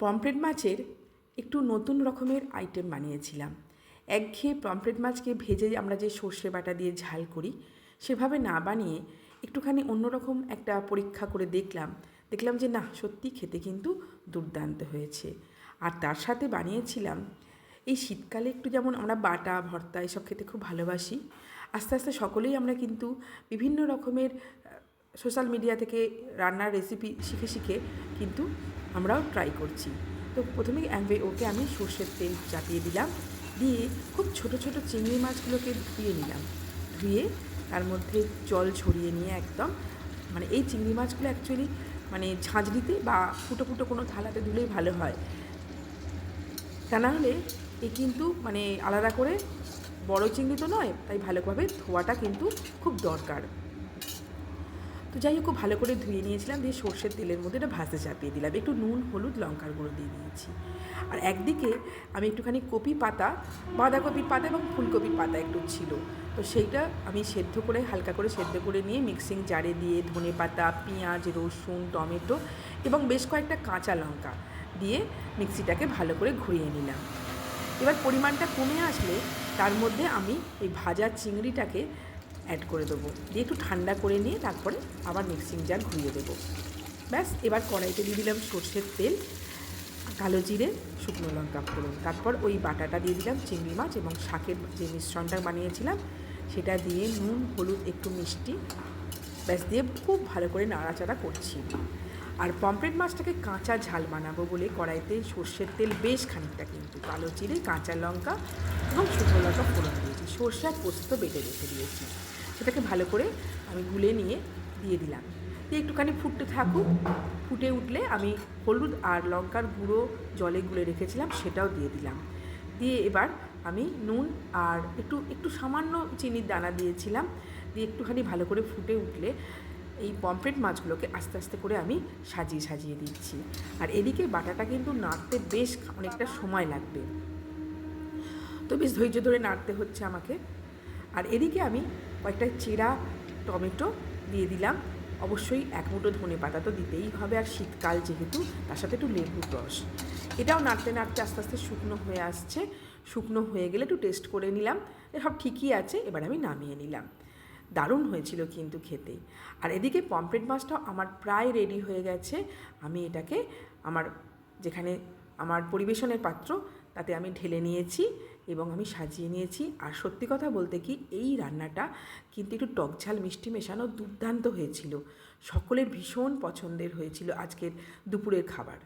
Pomfret মাছের একটু নতুন রকমের আইটেম বানিয়েছিলাম। একঘেয়ে পমফ্রেট মাছকে ভেজে আমরা যে সর্ষে বাটা দিয়ে ঝাল করি, সেভাবে না বানিয়ে একটুখানি অন্যরকম একটা পরীক্ষা করে দেখলাম। দেখলাম যে না সত্যি খেতে কিন্তু দুর্দান্ত হয়েছে। আর তার সাথে বানিয়েছিলাম, এই শীতকালে একটু যেমন আমরা বাটা, ভর্তা এসব খেতে খুব ভালোবাসি, আস্তে আস্তে সকলেই আমরা কিন্তু বিভিন্ন রকমের সোশ্যাল মিডিয়া থেকে রান্নার রেসিপি শিখে শিখে কিন্তু আমরাও ট্রাই করছি। তো প্রথমেই আমি ওকে আমি সর্ষের তেল চাপিয়ে দিলাম, দিয়ে খুব ছোট ছোট চিংড়ি মাছগুলোকে ধুয়ে নিলাম। ধুয়ে তার মধ্যে জল ছড়িয়ে নিয়ে একদম মানে এই চিংড়ি মাছগুলো অ্যাকচুয়ালি মানে ঝাঁঝরিতে বা ফুটো ফুটো কোনো থালাতে ধুলেই ভালো হয়। তা না হলে এ কিন্তু মানে আলাদা করে বড় চিংড়ি তো নয়, তাই ভালোভাবে ধোয়াটা কিন্তু খুব দরকার। তো যাই হোক, খুব ভালো করে ধুয়ে নিয়েছিলাম, দিয়ে সর্ষের তেলের মধ্যে এটা ভাজতে চাপিয়ে দিলাম। একটু নুন, হলুদ, লঙ্কার গুঁড়ো দিয়ে দিয়েছি। আর একদিকে আমি একটুখানি কপি পাতা, বাঁধাকপির পাতা এবং ফুলকপির পাতা একটু ছিল। তো সেইটা আমি সেদ্ধ করে, হালকা করে সেদ্ধ করে নিয়ে মিক্সিং জারে দিয়ে ধনে পাতা, পেঁয়াজ, রসুন, টমেটো এবং বেশ কয়েকটা কাঁচা লঙ্কা দিয়ে মিক্সিটাকে ভালো করে ঘুরিয়ে নিলাম। এবার পরিমাণটা কমে আসলে তার মধ্যে আমি এই ভাজা চিংড়িটাকে অ্যাড করে দেবো। দিয়ে একটু ঠান্ডা করে নিয়ে তারপরে আবার মিক্সিং জার ঘুরিয়ে দেবো। ব্যাস, এবার কড়াইতে দিয়ে দিলাম সর্ষের তেল, কালো জিরে, শুকনো লঙ্কা ফোড়ন। তারপর ওই বাটাটা দিয়ে দিলাম চিংড়ি মাছ এবং শাকের যে মিশ্রণটা বানিয়েছিলাম, সেটা দিয়ে নুন, হলুদ, একটু মিষ্টি, ব্যাস দিয়ে খুব ভালো করে নাড়াচাড়া করছি। আর পমফ্রেট মাছটাকে কাঁচা ঝাল বানাবো বলে কড়াইতে সর্ষের তেল বেশ খানিকটা কিন্তু। কালো জিরে, কাঁচা লঙ্কা এবং শুকনো লঙ্কা ফোড়ন দিয়েছি সর্ষে আর পোস্ত বেটে রেখে দিয়েছি। সেটাকে ভালো করে আমি গুলে নিয়ে দিয়ে দিলাম। দিয়ে একটুখানি ফুটতে থাকুক, ফুটে উঠলে আমি হলুদ আর লঙ্কার গুঁড়ো জলে গুলে রেখেছিলাম, সেটাও দিয়ে দিলাম। দিয়ে এবার আমি নুন আর একটু একটু সামান্য চিনির দানা দিয়েছিলাম। দিয়ে একটুখানি ভালো করে ফুটে উঠলে এই পমফ্রেট মাছগুলোকে আস্তে আস্তে করে আমি সাজিয়ে সাজিয়ে দিচ্ছি। আর এদিকে বাটাটা কিন্তু নাড়তে বেশ অনেকটা সময় লাগবে। তো বেশ ধৈর্য ধরে নাড়তে হচ্ছে আমাকে। আর এদিকে আমি কয়েকটা চেরা টমেটো দিয়ে দিলাম। অবশ্যই এক মুঠো ধনে পাতা তো দিতেই হবে। আর শীতকাল যেহেতু, তার সাথে একটু লেবুর রস। এটাও নাড়তে নাড়তে আস্তে আস্তে শুকনো হয়ে আসছে। শুকনো হয়ে গেলে একটু টেস্ট করে নিলাম। সব ঠিকই আছে, এবার আমি নামিয়ে নিলাম। দারুণ হয়েছিল কিন্তু খেতে। আর এদিকে পমফ্রেট মাছটাও আমার প্রায় রেডি হয়ে গেছে। আমি এটাকে আমার যেখানে আমার পরিবেশনের পাত্র, তাতে আমি ঢেলে নিয়েছি। এবং আমি সাজিয়ে নিয়েছি। আর সত্যি কথা বলতে কি, এই রান্নাটা কিন্তু একটু টকঝাল মিষ্টি মেশানো দুর্দান্ত হয়েছিল। সকলের ভীষণ পছন্দের হয়েছিল আজকের দুপুরের খাবার।